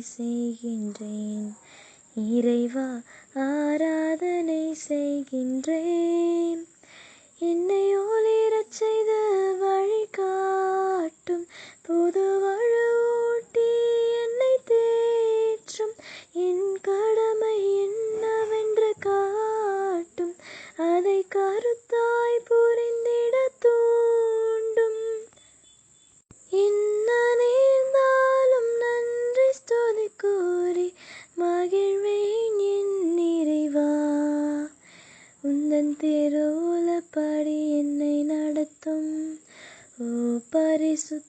செய்கின்றேன். இறைவா ஆராதனை செய்கின்றேன். என்னை ஒளிரச் செய்த வழிகாட்டும் புதுவழி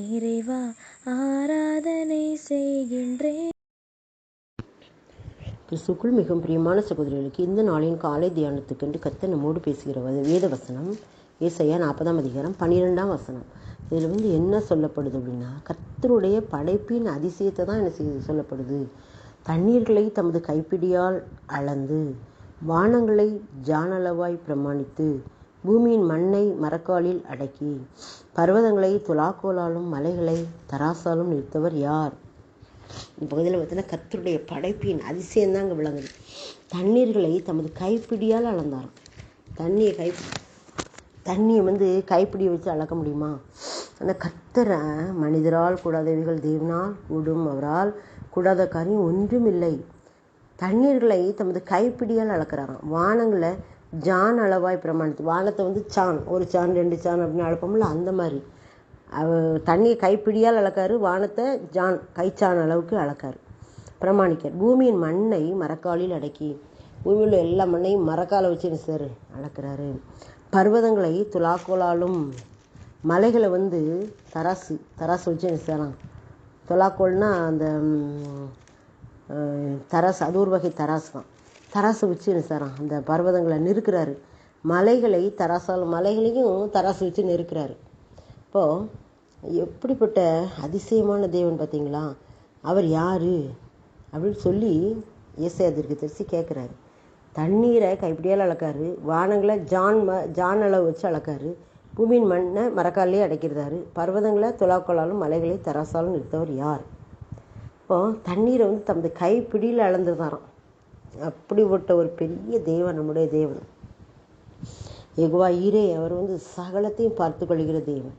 இறைவா ஆராதனை செய்கின்றேன். கிறிஸ்துக்குள் மிகவும் பிரியமான சகோதரிகளுக்கு இந்த நாளின் காலை தியானத்துக்கென்று கத்த நம்மோடு பேசுகிற வேத வசனம் ஏசையா நாற்பதாம் அதிகாரம் பன்னிரெண்டாம் வசனம். இதில் வந்து என்ன சொல்லப்படுது அப்படின்னா கர்த்தருடைய படைப்பின் அதிசயத்தை தான் என்ன செய்ய சொல்லப்படுது? தண்ணீர்களை தமது கைப்பிடியால் அளந்து வானங்களை ஜானளவாய் பிரமாணித்து பூமியின் மண்ணை மரக்காலில் அடக்கி பர்வதங்களை துலாக்கோலாலும் மலைகளை தராசாலும் நிறுத்தவர் யார்? இந்த பகுதியில் பார்த்தீங்கன்னா கத்தருடைய படைப்பின் அதிசயம்தான் அங்கே விளங்குது. தண்ணீர்களை தமது கைப்பிடியால் அளந்தாராம் தண்ணியை கை தண்ணியை வந்து கைப்பிடி வச்சு அளக்க முடியுமா? அந்த கத்தரை மனிதரால் கூடாதவைகள் தேவனால் கூடும். அவரால் கூடாத காரியம் ஒன்றுமில்லை. தண்ணீர்களை தமது கைப்பிடியால் அளக்கிறாராம். வானங்களை ஜான் அளவாய் பிரமாணித்து வானத்தை வந்து சான் ஒரு சான் ரெண்டு சான் அப்படின்னு அழப்போம்ல அந்த மாதிரி. அவர் தண்ணியை கைப்பிடியால் அளக்காரு வானத்தை ஜான் கைச்சான் அளவுக்கு அளக்காரு. பிரமாணிக்கார் பூமியின் மண்ணை மரக்காலில் அடக்கி பூமியில் எல்லா மண்ணையும் மரக்கால வச்சு சார் அளக்கிறாரு. பர்வதங்களை துலாக்கோலாலும் மலைகளை வந்து தராசு தராசு வச்சு என்ன செய்யலாம்? அந்த தராசு அது ஒரு வகை தராசு தான். தராசு வச்சு என்ன அந்த பர்வதங்களை நிறுக்கிறாரு. மலைகளை தராசால் மலைகளையும் தராசு வச்சு நெருக்கிறாரு இப்போது எப்படிப்பட்ட அதிசயமான தேவன் பார்த்தீங்களா? அவர் யார்? அப்படின்னு சொல்லி ஏசையாதிற்கு தெரிச்சு கேட்குறாரு தண்ணீரை கைப்பிடியால் அளக்காரு. வானங்களை ஜான் ம ஜான் அளவு வச்சு அளக்காரு. பூமியின் மண்ணை மரக்காலே அடைக்கிறாரு. பர்வதங்களை துலாக்கோலாலும் மலைகளை தராசாலும் நிறுத்தவர் யார்? இப்போ தண்ணீரை வந்து தமது கைப்பிடியில் அளந்துருந்தாராம். அப்படிப்பட்ட ஒரு பெரிய தேவன் நம்முடைய தேவன். எகுவா ஈரே அவர் வந்து சகலத்தையும் பார்த்து கொள்கிற தேவன்.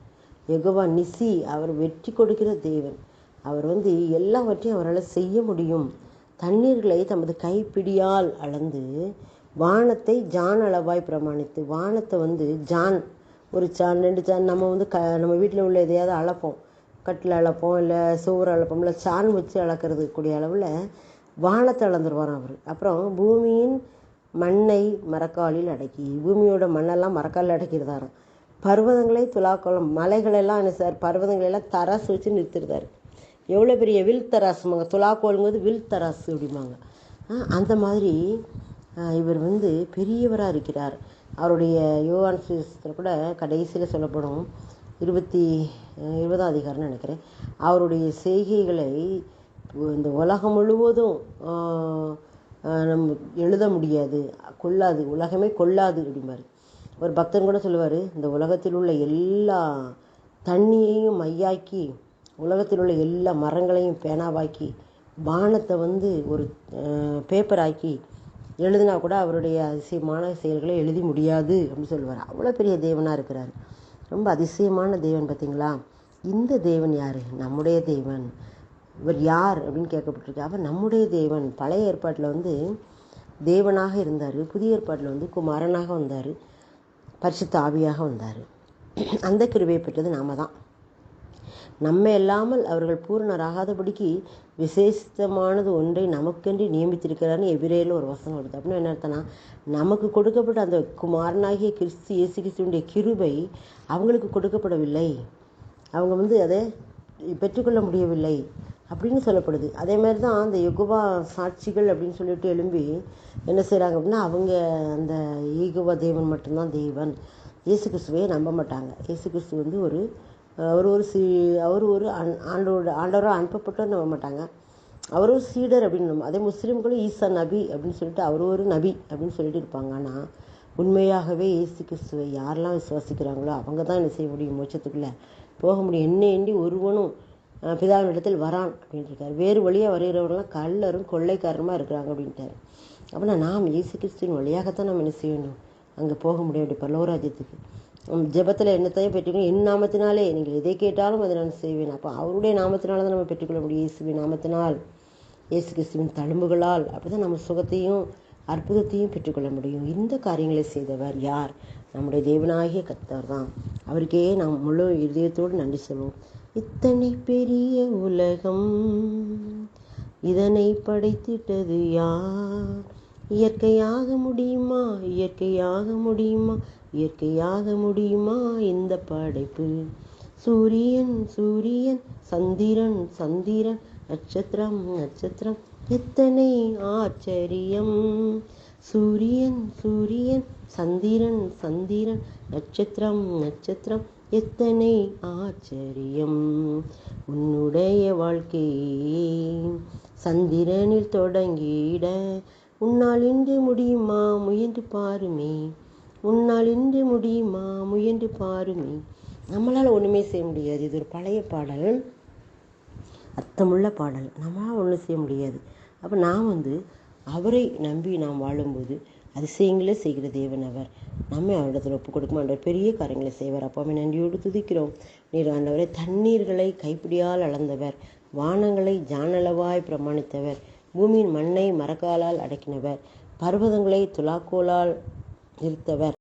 எகுவா நிசி அவர் வெற்றி கொடுக்கிற தேவன். அவர் வந்து எல்லாவற்றையும் அவரால் செய்ய முடியும். தண்ணீர்களை தமது கைப்பிடியால் அளந்து வானத்தை ஜான் அளவாய் பிரமாணித்து வானத்தை வந்து ஜான் ஒரு சான் ரெண்டு சான் நம்ம வந்து க நம்ம வீட்டில் உள்ள எதையாவது அளப்போம். கட்டில் அளப்போம் இல்லை சுவர் அளப்போம் இல்லை சான் வச்சு அளக்கிறது கூடிய அளவில் வானத்தை அளந்துருவாராம் அவர். அப்புறம் பூமியின் மண்ணை மரக்காலில் அடக்கி பூமியோட மண்ணெல்லாம் மரக்காலில் அடக்கிடுதாராம் பர்வதங்களை துலாக்கோளம் மலைகளெல்லாம் என்ன சார் பர்வதங்களெல்லாம் தராசு வச்சு நிறுத்திருந்தார் எவ்வளோ பெரிய வில் தராசுமாங்க துலாக்கோளுங்கிறது வில் தராசு அப்படிம்பாங்க. அந்த மாதிரி இவர் வந்து பெரியவராக இருக்கிறார். அவருடைய யோகான் சுவிசேஷத்தில் கூட கடைசியில் சொல்லப்படும் இருபத்தி இருபதாம் அதிகாரம்னு நினைக்கிறேன். அவருடைய செய்கைகளை இந்த உலகம் முழுவதும் நம்ம எழுத முடியாது. கொள்ளாது. உலகமே கொள்ளாது அப்படிம்பார். ஒரு பக்தன் கூட சொல்லுவார் இந்த உலகத்தில் உள்ள எல்லா தண்ணியையும் மையாக்கி உலகத்தில் உள்ள எல்லா மரங்களையும் பேனாவாக்கி வானத்தை வந்து ஒரு பேப்பர் ஆக்கி எழுதினா கூட அவருடைய அதிசயமான செயல்களை எழுதி முடியாது அப்படின்னு சொல்லுவார். அவ்வளோ பெரிய தேவனாக இருக்கிறார். ரொம்ப அதிசயமான தேவன் பார்த்தீங்களா? இந்த தேவன் யார்? நம்முடைய தேவன். இவர் யார் அப்படின்னு கேட்கப்பட்டிருக்கு. அவர் நம்முடைய தேவன் பழைய ஏற்பாட்டில் வந்து தேவனாக இருந்தார். புதிய ஏற்பாட்டில் வந்து குமாரனாக வந்தார். பரிசுத்த ஆவியாக வந்தார். அந்த கிருவையை பெற்றது நாம தான். நம்ம இல்லாமல் அவர்கள் பூரணராகாதபடிக்கு விசேஷமானது ஒன்றை நமக்கென்று நியமித்திருக்கிறான்னு எபிரேல ஒரு வசனம் வருது. அப்படின்னு என்ன அர்த்தம்னா நமக்கு கொடுக்கப்பட்ட அந்த குமாரனாகிய கிறிஸ்து இயேசு கிறிஸ்துவனுடைய கிருபை அவங்களுக்கு கொடுக்கப்படவில்லை. அவங்க வந்து அதை பெற்றுக்கொள்ள முடியவில்லை. அப்படின்னு சொல்லப்படுது. அதே மாதிரி தான் அந்த யுகுவா சாட்சிகள் அப்படின்னு சொல்லிட்டு எழும்பி என்ன செய்கிறாங்க அப்படின்னா அவங்க அந்த ஈகுவா தேவன் மட்டும்தான் தேவன். இயேசு கிறிஸ்துவையே நம்ப மாட்டாங்க. இயேசு கிறிஸ்து வந்து ஒரு அவர் ஒரு சீ அவர் ஒரு அன் ஆண்டோட ஆண்டவராக அனுப்பப்பட்டோர் நம்ப மாட்டாங்க. அவர் ஒரு சீடர் அப்படின்னு நம்ப அதே முஸ்லீம்களும் ஈசா நபி அப்படின்னு சொல்லிட்டு அவர் ஒரு நபி அப்படின்னு சொல்லிட்டு இருப்பாங்க. ஆனால் உண்மையாகவே இயேசு கிறிஸ்துவை யாரெல்லாம் விசுவாசிக்கிறாங்களோ அவங்க தான் என்ன செய்ய முடியும் மோட்சத்துக்குள்ளே? போக முடியும். என்ன எண்ணி ஒருவனும் பிதாவினிடத்தில் வரான் அப்படின்ட்டுருக்காரு. வேறு வழியாக வருகிறவர்கள்லாம் கல்லரும் கொள்ளைக்காரமாக இருக்கிறாங்க அப்படின்ட்டாரு. அப்படின்னா நாம் இயேசு கிறிஸ்துவின் வழியாகத்தான் நம்ம என்ன செய்யணும்? அங்கே போக முடியும் அப்படி பல்லவராஜ்யத்துக்கு ஜெபத்தில் என்னத்தையும் பெற்றுக்கணும்? என் நாமத்தினாலே. நீங்கள் எதை கேட்டாலும் அதை நான் செய்வேன். அப்போ அவருடைய நாமத்தினால தான் நம்ம பெற்றுக்கொள்ள முடியும். இயேசுவின் நாமத்தினால் இயேசு கிறிஸ்துவின் தழும்புகளால். அப்படி தான் நம்ம சுகத்தையும் அற்புதத்தையும் பெற்றுக்கொள்ள முடியும். இந்த காரியங்களை செய்தவர் யார்? நம்முடைய தேவனாகிய கர்த்தர் தான். அவருக்கே நாம் முழு இதயத்தோடு நன்றி சொல்வோம். இத்தனை பெரிய உலகம் இதனை படைத்திட்டது யார்? இயற்கையாக முடியுமா? இயற்கையாக முடியுமா? இயற்கையாக முடியுமா? இந்த படைப்பு. சூரியன் சூரியன் சந்திரன் சந்திரன் நட்சத்திரம் நட்சத்திரம். எத்தனை ஆச்சரியம். சூரியன் சூரியன் சந்திரன் சந்திரன் நட்சத்திரம் நட்சத்திரம். எத்தனை ஆச்சரியம். உன்னுடைய வாழ்க்கையே சந்திரனில் தொடங்கிட. உன்னால் இன்று முடியுமா முயன்று பாருமே. உன்னால் இன்று முடியுமா முயன்று பாருமே. நம்மளால் ஒன்றுமே செய்ய முடியாது. இது ஒரு பழைய பாடல். அர்த்தமுள்ள பாடல். நம்மளால் ஒன்றும் செய்ய முடியாது. அப்போ நான் வந்து அவரை நம்பி நாம் வாழும்போது அதிசயங்களே செய்கிற தேவன் அவர். நம்மை அவரிடத்தில் ஒப்பு கொடுக்கும் ஆண்டவர் பெரிய காரியங்களை செய்வார். அப்போ நன்றியோடு துதிக்கிறோம். நீர் ஆண்டவரை தண்ணீர்களை கைப்பிடியால் அளந்தவர். வானங்களை ஜானளவாய் பிரமாணித்தவர். பூமியின் மண்ணை மரக்காலால் அடக்கினவர். பர்வதங்களை துலாக்கோலால் நிறுத்தவர்.